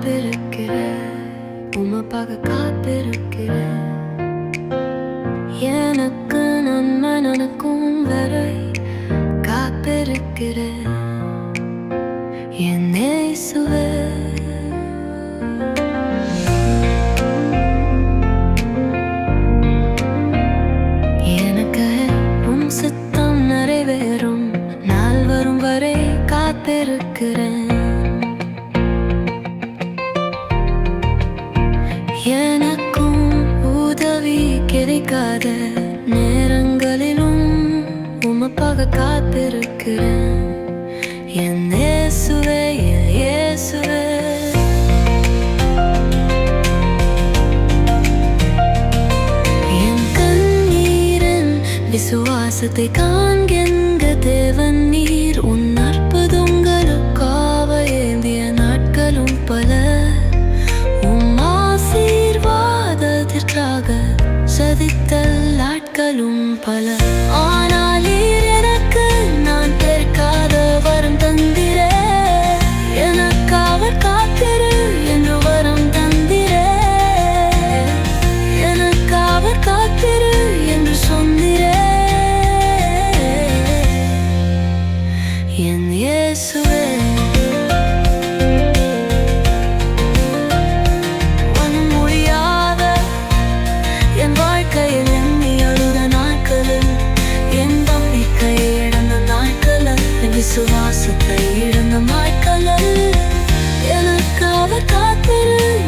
காத்திருக்கிறேன். உமப்பாக காத்திருக்கிறேன். எனக்கு நன்மை நடக்கும் வரை காத்திருக்கிறேன். என் இயேசுவே. எனக்கு உம் சித்தம் நிறைவேறும். நாள் வரும் வரை காத்திருக்கிறேன். காத்திருக்கிறேன். என் இயேசுவே என் இயேசுவே. என் கண்ணீரின் விசுவாசத்தை காண்கின்ற தேவன் நீர். உன் அற்புதங்களுக்காக ஏந்திய நாட்களும் பல உம் ஆசீர்வாதத்திற்காக சதித்தல் நாட்களும் பல. வாழ்க்கையில் எண்ணி அழுத நாட்களில் என் நம்பிக்கை இழந்த நாட்களில் என் விசுவாசத்தை இழந்த நாட்களில் காத்திரு.